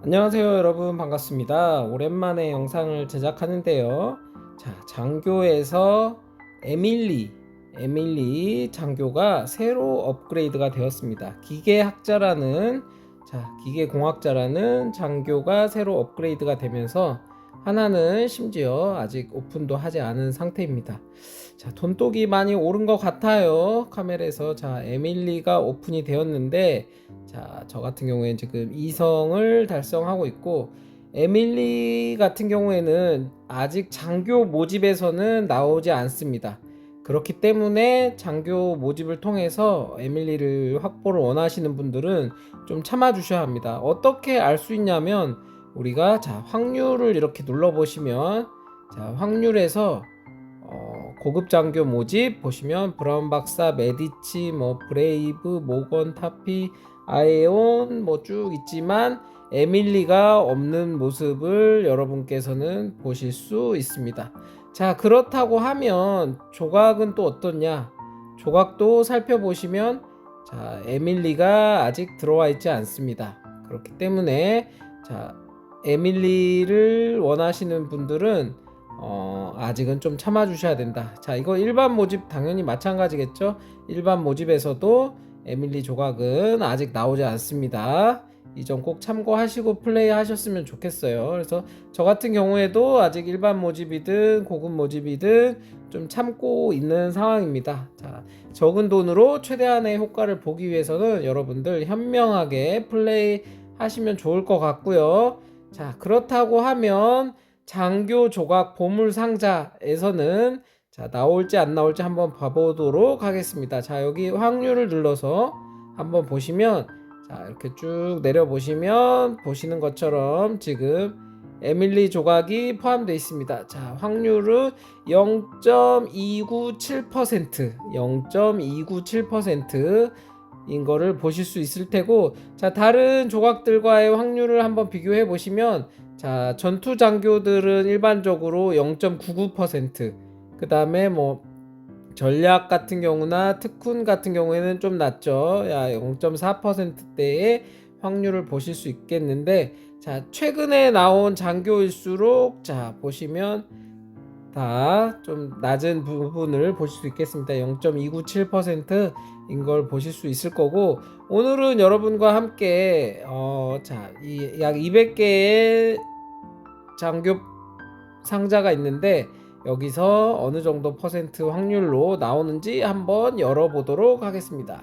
안녕하세요 여러분. 반갑습니다. 오랜만에 영상을 제작하는데요. 자 장교에서 에밀리 에밀리 장교가 새로 업그레이드가 되었습니다. 기계학자라는 자 기계공학자라는 장교가 새로 업그레이드가 되면서 하나는 심지어 아직 오픈도 하지 않은 상태입니다 자 돈독이 많이 오른 것 같아요 카멜에서 자 에밀리가 오픈이 되었는데 자, 저 같은 경우에는 지금 2성을 달성하고 있고 에밀리 같은 경우에는 아직 장교 모집에서는 나오지 않습니다. 그렇기 때문에 장교 모집을 통해서 에밀리를 확보를 원하시는 분들은 좀 참아 주셔야 합니다. 어떻게 알 수 있냐면 우리가 자, 확률을 이렇게 눌러 보시면 자, 확률에서 어, 고급 장교 모집 보시면 브라운 박사, 메디치, 뭐 브레이브, 모건, 타피, 아에온 뭐 쭉 있지만 에밀리가 없는 모습을 여러분께서는 보실 수 있습니다. 자, 그렇다고 하면 조각은 또 어떻냐? 조각도 살펴보시면 자, 에밀리가 아직 들어와 있지 않습니다. 그렇기 때문에 자, 에밀리를 원하시는 분들은 어, 아직은 좀 참아 주셔야 된다. 자, 이거 일반 모집 당연히 마찬가지겠죠? 일반 모집에서도 에밀리 조각은 아직 나오지 않습니다. 이 점 꼭 참고하시고 플레이 하셨으면 좋겠어요. 그래서 저 같은 경우에도 아직 일반 모집이든 고급 모집이든 좀 참고 있는 상황입니다. 자, 적은 돈으로 최대한의 효과를 보기 위해서는 여러분들 현명하게 플레이 하시면 좋을 것 같고요. 자, 그렇다고 하면 장교 조각 보물 상자에서는 자, 나올지 안 나올지 한번 봐보도록 하겠습니다. 자, 여기 확률을 눌러서 한번 보시면 자, 이렇게 쭉 내려 보시면 보시는 것처럼 지금 에밀리 조각이 포함되어 있습니다. 자, 확률은 0.297% 0.297% 인 거를 보실 수 있을 테고 자, 다른 조각들과의 확률을 한번 비교해 보시면 자, 전투 장교들은 일반적으로 0.99%, 그 다음에 뭐, 전략 같은 경우나 특훈 같은 경우에는 좀 낮죠. 야, 0.4%대의 확률을 보실 수 있겠는데, 자, 최근에 나온 장교일수록, 자, 보시면 다 좀 낮은 부분을 보실 수 있겠습니다. 0.297%인 걸 보실 수 있을 거고, 오늘은 여러분과 함께, 어, 자, 이약 200개의 장교 상자가 있는데, 여기서 어느 정도 퍼센트 확률로 나오는지 한번 열어보도록 하겠습니다.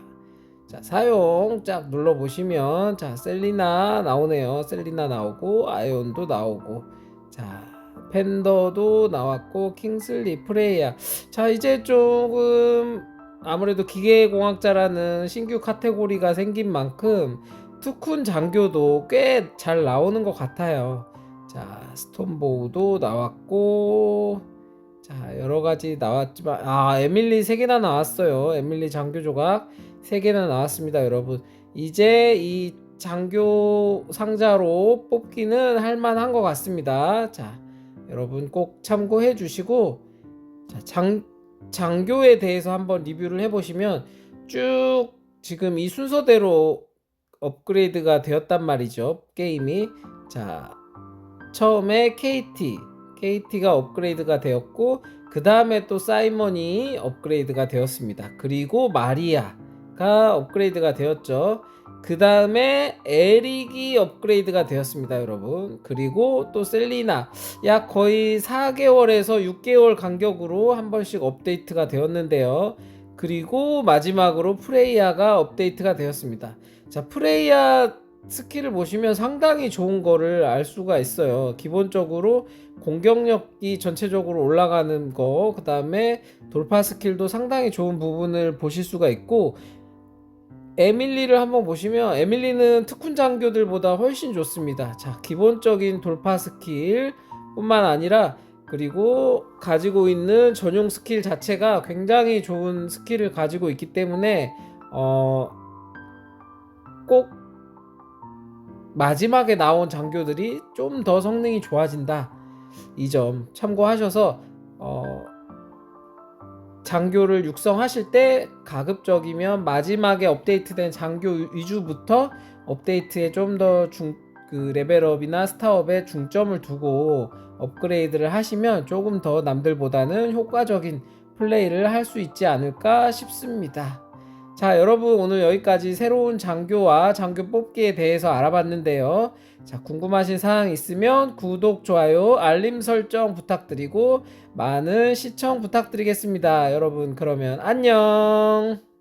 자, 사용 쫙 눌러보시면, 자, 셀리나 나오네요. 셀리나 나오고, 아이온도 나오고, 자, 팬더도 나왔고, 킹슬리, 프레이야. 자, 이제 조금 아무래도 기계공학자라는 신규 카테고리가 생긴 만큼 투쿤 장교도 꽤 잘 나오는 것 같아요. 자, 스톤보우도 나왔고, 자, 여러 가지 나왔지만, 아, 에밀리 3개나 나왔어요. 에밀리 장교 조각 3개나 나왔습니다, 여러분. 이제 이 장교 상자로 뽑기는 할만한 것 같습니다. 자, 여러분 꼭 참고해 주시고, 자, 장, 장교에 대해서 한번 리뷰를 해보시면 쭉 지금 이 순서대로 업그레이드가 되었단 말이죠. 게임이. 자, 처음에 KT, KT가 업그레이드가 되었고, 그 다음에 또 사이먼이 업그레이드가 되었습니다. 그리고 마리아 가 업그레이드가 되었죠. 그 다음에 에릭이 업그레이드가 되었습니다, 여러분. 그리고 또 셀리나. 약 거의 4개월에서 6개월 간격으로 한 번씩 업데이트가 되었는데요. 그리고 마지막으로 프레이야가 업데이트가 되었습니다. 자, 프레이야 스킬을 보시면 상당히 좋은 거를 알 수가 있어요. 기본적으로 공격력이 전체적으로 올라가는 거, 그 다음에 돌파 스킬도 상당히 좋은 부분을 보실 수가 있고, 에밀리를 한번 보시면 에밀리는 특훈 장교들보다 훨씬 좋습니다. 자, 기본적인 돌파 스킬 뿐만 아니라 그리고 가지고 있는 전용 스킬 자체가 굉장히 좋은 스킬을 가지고 있기 때문에 어, 꼭 마지막에 나온 장교들이 좀 더 성능이 좋아진다. 이 점 참고하셔서 어, 장교를 육성하실 때 가급적이면 마지막에 업데이트된 장교 위주부터 업데이트에 좀 더 중 그 레벨업이나 스타업에 중점을 두고 업그레이드를 하시면 조금 더 남들보다는 효과적인 플레이를 할 수 있지 않을까 싶습니다. 자, 여러분 오늘 여기까지 새로운 장교와 장교 뽑기에 대해서 알아봤는데요. 자, 궁금하신 사항 있으면 구독, 좋아요, 알림 설정 부탁드리고 많은 시청 부탁드리겠습니다. 여러분, 그러면 안녕!